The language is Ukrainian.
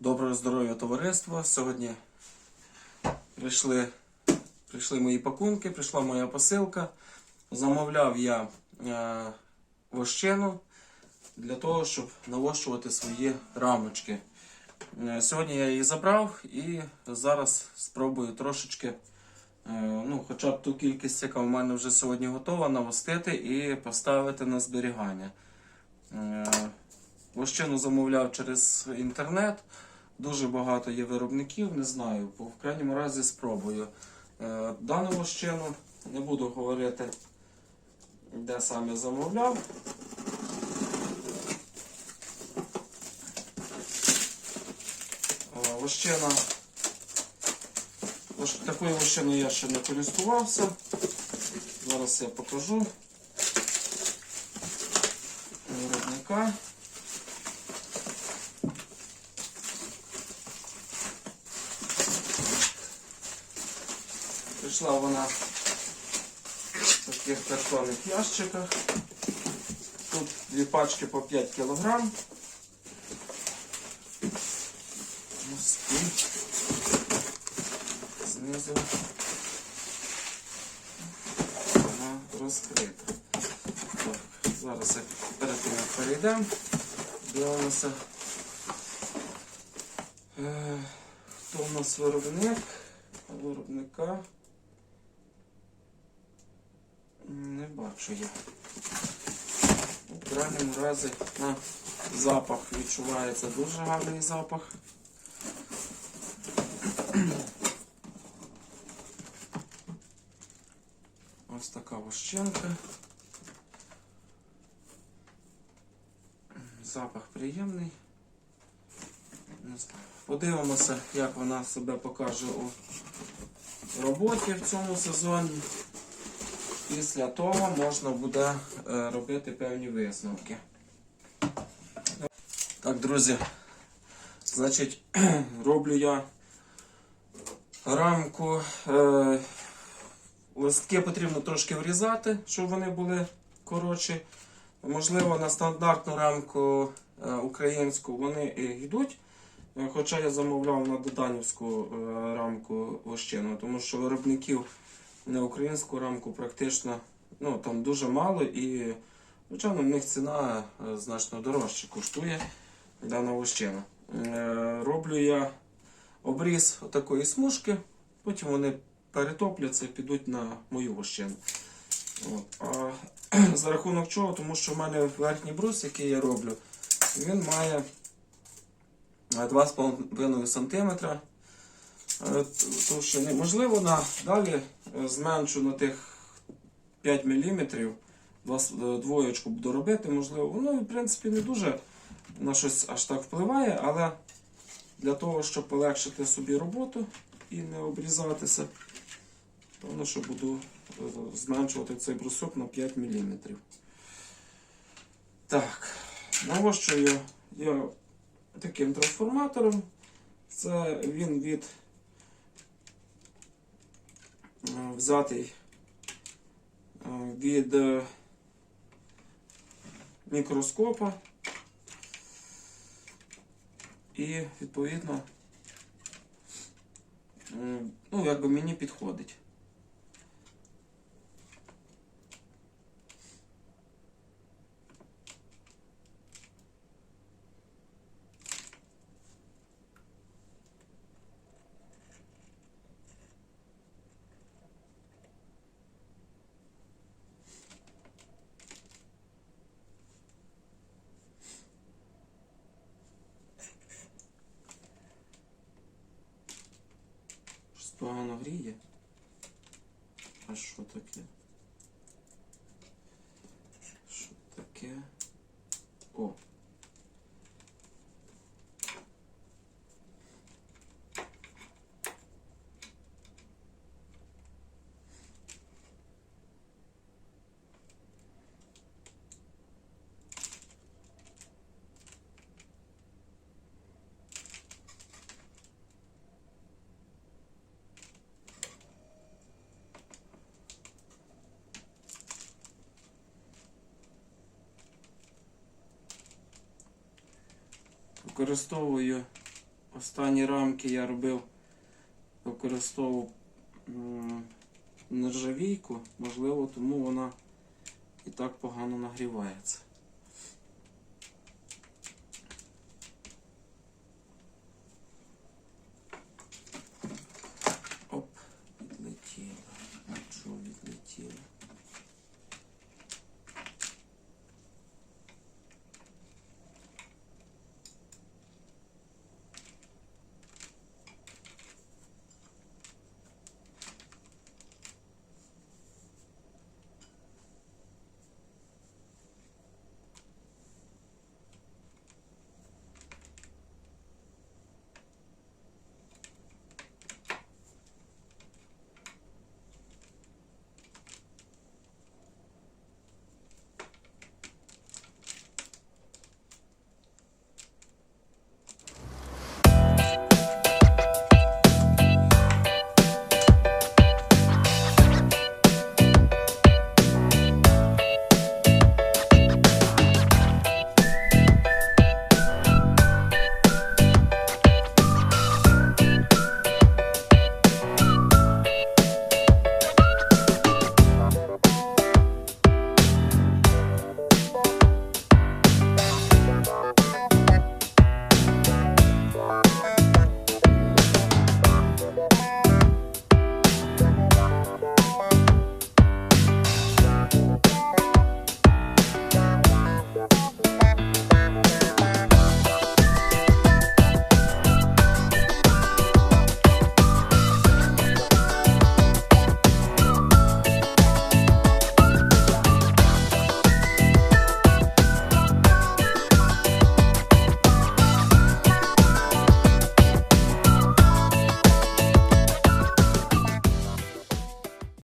Доброго здоров'я товариство. Сьогодні прийшли, прийшли мої пакунки, прийшла моя посилка. Замовляв я е, вощину для того, щоб навощувати свої рамочки. Е, сьогодні я її забрав і зараз спробую трошечки, е, ну, хоча б ту кількість, яка в мене вже сьогодні готова, навостити і поставити на зберігання. Е, Вощину замовляв через інтернет. Дуже багато є виробників, не знаю. бо В крайньому разі спробую. Е, Дану вощину не буду говорити, де саме замовляв. Е, Вощина. Такою вощиною я ще не користувався. Зараз я покажу виробника. Прийшла вона в таких картонних ящиках. Тут дві пачки по 5 кг. Знизу вона розкрита. Зараз як перед тим перейдемо, дивимося. Е, Хто у нас виробник? Виробника. Не бачу я. У крайньому разі на запах відчувається дуже гарний запах. Ось така вощенка. Запах приємний. Не знаю. Подивимося, як вона себе покаже у роботі в цьому сезоні. Після того можна буде е, робити певні висновки. Так, друзі, значить, роблю я рамку. Е, листки потрібно трошки врізати, щоб вони були коротші. Можливо, на стандартну рамку е, українську вони і йдуть. Хоча я замовляв на доданівську рамку вощину, тому що виробників на українську рамку практично ну, там дуже мало і, звичайно, в них ціна е, значно дорожче коштує дана вощина. Е, Роблю я обріз такої смужки, потім вони перетопляться і підуть на мою вощину. А за рахунок чого? Тому що в мене верхній брус, який я роблю, він має е, 2,5 см е, товщини. Можливо, на, далі е, зменшу на тих 5 мм, двоєчку буду робити, можливо. Воно, в принципі, не дуже на щось аж так впливає, але для того, щоб полегшити собі роботу і не обрізатися, певно, що буду е, зменшувати цей брусок на 5 мм. Так, навощую я таким трансформатором. Це він від е, взятий е, від е, мікроскопа. І відповідно, ну, якби мені підходить. Погано гріє. А що таке? Що таке? О. використовую останні рамки я робив, використовував нержавійку, можливо, тому вона і так погано нагрівається. Оп, відлетіло. Чого відлетіло?